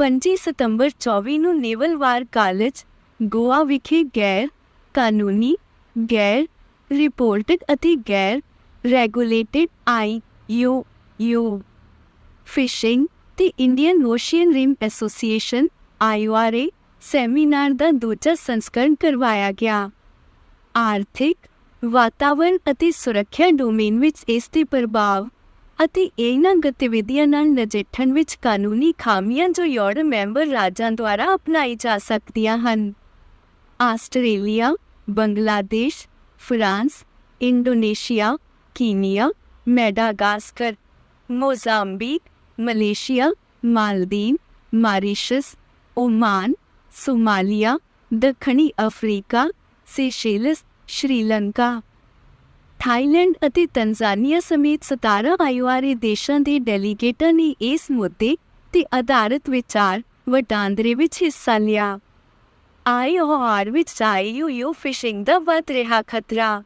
25 ਸਤੰਬਰ 24 ਨੂੰ ਨੇਵਲ ਵਾਰ ਕਾਲਜ, ਗੋਆ ਵਿਖੇ ਗੈਰ ਕਾਨੂੰਨੀ, ਗੈਰ ਰਿਪੋਰਟਡ ਅਤੇ ਗੈਰ regulated I U U fishing ਤੇ Indian Ocean Rim Association IORA seminar ਦਾ ਦੂਜਾ ਸੰਸਕਰਣ ਕਰਵਾਇਆ ਗਿਆ। ਆਰਥਿਕ ਵਾਤਾਵਰਣ ਅਤੇ ਸੁਰੱਖਿਆ ਡੋਮੇਨ ਵਿੱਚ ਇਸ ਦੇ ਪ੍ਰਭਾਵ ਅਤੇ ਇਹਨਾਂ ਗਤੀਵਿਧੀਆਂ ਨਾਲ ਨਜਿੱਠਣ ਵਿੱਚ ਕਾਨੂੰਨੀ ਖਾਮੀਆਂ ਜੋ ਯੂਰਪ ਮੈਂਬਰ ਰਾਜਾਂ ਦੁਆਰਾ ਅਪਣਾਈ ਜਾ ਸਕਦੀਆਂ ਹਨ। Australia, Bangladesh, France, Indonesia, Kenya, Madagascar, Mozambique, Malaysia, Maldives, Mauritius, Oman, Somalia, ਦੱਖਣੀ ਅਫਰੀਕਾ, ਸੇਸ਼ੇਲਸ, ਸ਼੍ਰੀਲੰਕਾ। ਥਾਈਲੈਂਡ ਅਤੇ ਤਨਜ਼ਾਨੀਆ ਸਮੇਤ 17 ਆਈਓਆਰਏ ਦੇਸ਼ਾਂ ਦੇ ਡੈਲੀਗੇਟਾਂ ਨੇ ਇਸ ਮੁੱਦੇ ਤੇ ਆਧਾਰਿਤ ਵਿਚਾਰ ਵਟਾਂਦਰੇ ਵਿੱਚ ਹਿੱਸਾ ਲਿਆ। ਆਈਓਆਰ ਵਿੱਚ ਆਈਯੂ ਫਿਸ਼ਿੰਗ ਦਾ ਵੱਧ ਰਿਹਾ ਖਤਰਾ।